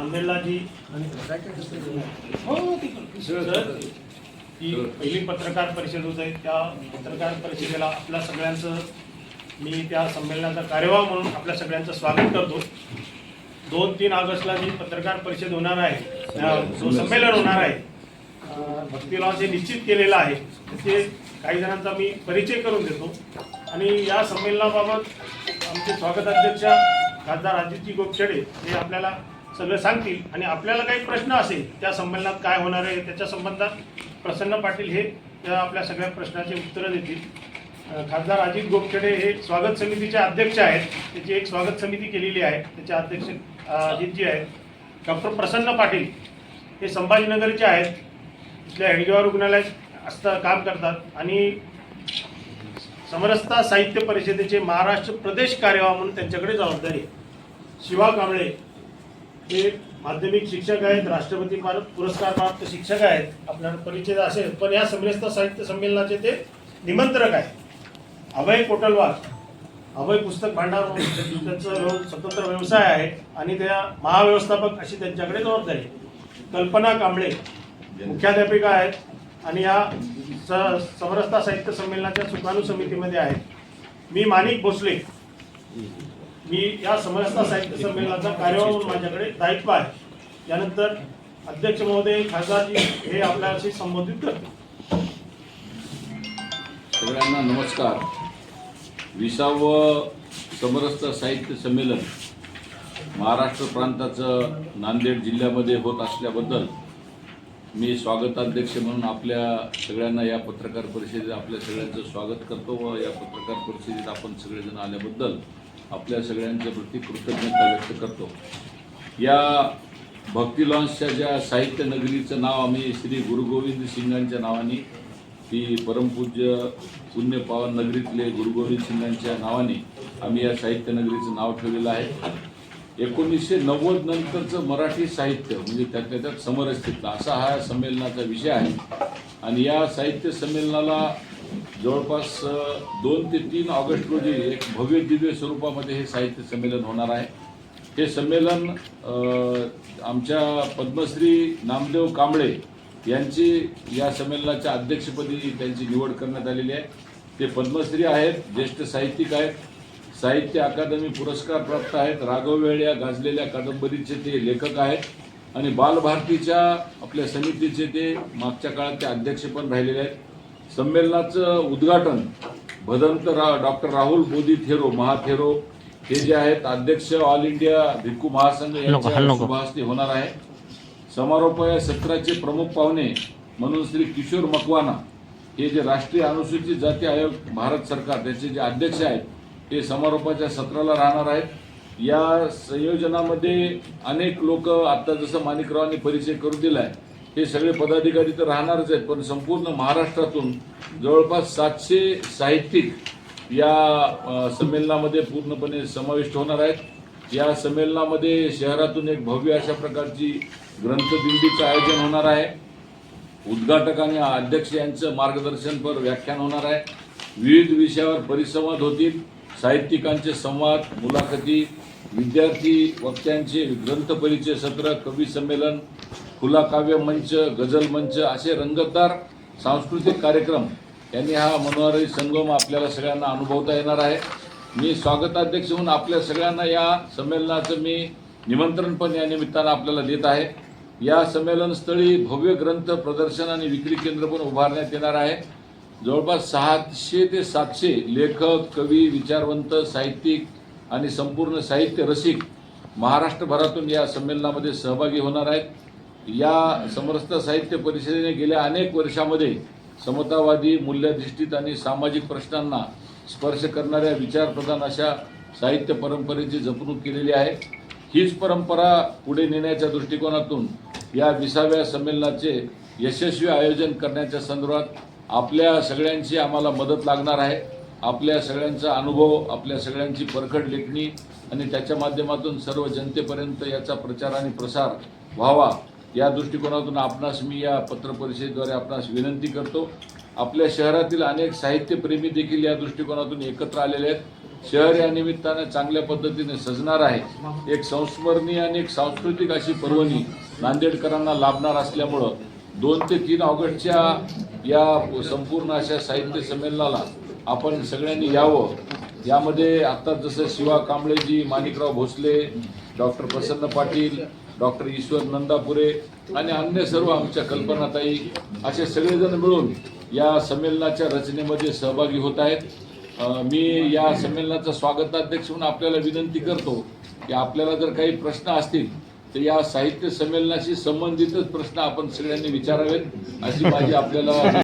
नांदेडला जी हो, सर, ही पहिली पत्रकार परिषद होत आहे. त्या पत्रकार परिषदेला आपल्या सगळ्यांचं मी त्या संमेलनाचा कार्यवाह म्हणून आपल्या सगळ्यांचं स्वागत करतो. दोन तीन ऑगस्टला जी पत्रकार परिषद होणार आहे जो संमेलन होणार आहे अं, भक्तीलाल जे निश्चित केलेलं आहे त्याचे काही जणांचा मी परिचय करून देतो. आणि या संमेलनाबाबत आमचे स्वागताध्यक्ष खासदार अजितजी गोपछडे हे आपल्याला सगळं सांगतील आणि आपल्याला काही प्रश्न असेल त्या संमेलनात काय होणार आहे त्याच्या संबंधात प्रसन्न पाटील हे त्या आपल्या सगळ्या प्रश्नाचे उत्तरं देतील. खासदार अजित गोपछडे हे स्वागत समितीचे अध्यक्ष आहेत. त्याची एक स्वागत समिती केलेली आहे. त्याचे अध्यक्ष अजितजी आहेत. डॉक्टर प्रसन्न पाटील हे संभाजीनगरचे आहेत. इथल्या हेडगेवार रुग्णालयात असता काम करतात. आणि समरसता साहित्य परिषदेचे महाराष्ट्र प्रदेश कार्यवाह म्हणून त्यांच्याकडे जबाबदारी आहे. शिवा कांबळे ते माध्यमिक शिक्षक आहेत राष्ट्रपती पुरस्कार प्राप्त शिक्षक आहेत आपल्याला परिचय असेल पण या समरसता साहित्य संमेलनाचे ते निमंत्रक आहेत. अभय कोटलवार अभय पुस्तक भांडार त्यांचं स्वतंत्र व्यवसाय आहे आणि त्या महाव्यवस्थापक अशी त्यांच्याकडे जबाबदारी कल्पना कांबळे मुख्याध्यापिका आहेत आणि या स समरसता साहित्य संमेलनाच्या सुकाणू समितीमध्ये आहेत. मी माणिक भोसले. मी या समरसता साहित्य संमेलनाचा कार्यवाह म्हणून माझ्याकडे दायित्व आहे. त्यानंतर अध्यक्ष महोदय खासदारजी हे आपल्याशी संबोधित करते सगळ्यांना नमस्कार. विसावं समरस्त साहित्य संमेलन महाराष्ट्र प्रांताचं नांदेड जिल्ह्यामध्ये होत असल्याबद्दल मी स्वागताध्यक्ष म्हणून आपल्या सगळ्यांना या पत्रकार परिषदेत आपल्या सगळ्यांचं स्वागत करतो व या पत्रकार परिषदेत आपण सगळेजण आल्याबद्दल आपल्या सगळ्यांच्या प्रती कृतज्ञता व्यक्त करतो. या भक्ती लॉन्सच्या ज्या साहित्य नगरीचं नाव आम्ही श्री गुरुगोविंद सिंगांच्या नावाने ती परमपूज्य पुण्यपावन नगरीतले गुरुगोविंद सिंगांच्या नावाने आम्ही या साहित्य नगरीचं नाव ठेवलेलं आहे. एकोणीसशे नव्वद नंतरचं मराठी साहित्य म्हणजे त्यातल्या त्यात समरस्थितला असा हा संमेलनाचा विषय आहे. आणि या साहित्य संमेलनाला जवळपास दोन ते तीन ऑगस्ट रोजी एक भव्य दिव्य स्वरूपामध्ये हे साहित्य संमेलन होणार आहे. हे संमेलन आमच्या पद्मश्री नामदेव कांबळे यांची या संमेलनाच्या अध्यक्षपदी त्यांची निवड करण्यात आलेली आहे. ते पद्मश्री आहेत ज्येष्ठ साहित्यिक आहेत साहित्य अकादमी पुरस्कार प्राप्त आहेत राघव वेळ या गाजलेल्या कादंबरीचे ते लेखक आहेत आणि बालभारतीच्या आपल्या समितीचे ते मागच्या काळात ते अध्यक्ष पण राहिलेले आहेत. संमेलनाचं उद्घाटन भदंत रा डॉक्टर राहुल बोधी थेरो महाथेरो हे जे आहेत अध्यक्ष ऑल इंडिया भिक्खू महासंघ यांच्या शुभहस्ते होणार आहे. समारोप या सत्राचे प्रमुख पाहुणे म्हणून श्री किशोर मकवाना हे जे राष्ट्रीय अनुसूचित जाती आयोग भारत सरकार त्याचे जे अध्यक्ष आहेत ते समारोपाच्या सत्राला राहणार आहेत. या संयोजनामध्ये अनेक लोक आता जसं माणिकरावांनी परिचय करून दिलाय हे सगळे पदाधिकारी तर राहणारच आहेत पण संपूर्ण महाराष्ट्रातून जवळपास सातशे साहित्यिक या संमेलनामध्ये पूर्णपणे समाविष्ट होणार आहेत. या संमेलनामध्ये शहरातून एक भव्य अशा प्रकारची ग्रंथदिंडीचं आयोजन होणार आहे. उद्घाटक आणि अध्यक्ष यांचं मार्गदर्शनपर व्याख्यान होणार आहे. विविध विषयावर परिसंवाद होतील. साहित्यिकांचे संवाद मुलाखती विद्यार्थी वक्त्यांचे ग्रंथ परिचय सत्र कवी संमेलन खुला काव्य मंच गझल मंच असे रंगतदार सांस्कृतिक कार्यक्रम यांनी हा मनोहरी संगम आपल्याला सगळ्यांना अनुभवता येणार आहे. मी स्वागताध्यक्ष म्हणून आपल्या सगळ्यांना या संमेलनाचं मी निमंत्रण पण या निमित्तानं आपल्याला देत आहे. या संमेलनस्थळी भव्य ग्रंथ प्रदर्शन आणि विक्री केंद्र पण उभारण्यात येणार आहे. जवळपास सहाशे ते सातशे लेखक कवी विचारवंत साहित्यिक आणि संपूर्ण साहित्य रसिक महाराष्ट्रभरातून या संमेलनामध्ये सहभागी होणार आहेत. या समरसता साहित्य परिषदेने गेल्या अनेक वर्षामध्ये समतावादी मूल्याधिष्ठित आणि सामाजिक प्रश्नांना स्पर्श करणाऱ्या विचारप्रधान अशा साहित्य परंपरेची जपणूक केलेली आहे. हीच परंपरा पुढे नेण्याच्या दृष्टिकोनातून या विसाव्या संमेलनाचे यशस्वी आयोजन करण्याच्या संदर्भात आपल्या सगळ्यांची आम्हाला मदत लागणार आहे. आपल्या सगळ्यांचा अनुभव आपल्या सगळ्यांची परखड लेखणी आणि त्याच्या माध्यमातून सर्व जनतेपर्यंत याचा प्रचार आणि प्रसार व्हावा. या दृष्टिकोनातून आपणास मी या पत्रपरिषदेद्वारे आपणास विनंती करतो. आपल्या शहरातील अनेक साहित्यप्रेमी देखील या दृष्टिकोनातून एकत्र आलेले आहेत. शहर या निमित्ताने चांगल्या पद्धतीने सजणार आहे. एक संस्मरणीय आणि एक सांस्कृतिक अशी पर्वणी नांदेडकरांना लाभणार असल्यामुळं दोन ते तीन ऑगस्टच्या या संपूर्ण अशा साहित्य संमेलनाला आपण सगळ्यांनी यावं. यामध्ये आत्ता जसं शिवा कांबळेजी माणिकराव भोसले डॉक्टर प्रसन्न पाटील डॉक्टर ईश्वर नंदापुरे आणि अन्य सर्व आमच्या कल्पनाताई असे सगळेजण मिळून या संमेलनाच्या रचनेमध्ये सहभागी होत आहेत. मी या संमेलनाचा स्वागताध्यक्ष म्हणून आपल्याला विनंती करतो की आपल्याला जर काही प्रश्न असतील तर या साहित्य संमेलनाशी संबंधितच प्रश्न आपण सगळ्यांनी विचारावेत अशी माझी आपल्याला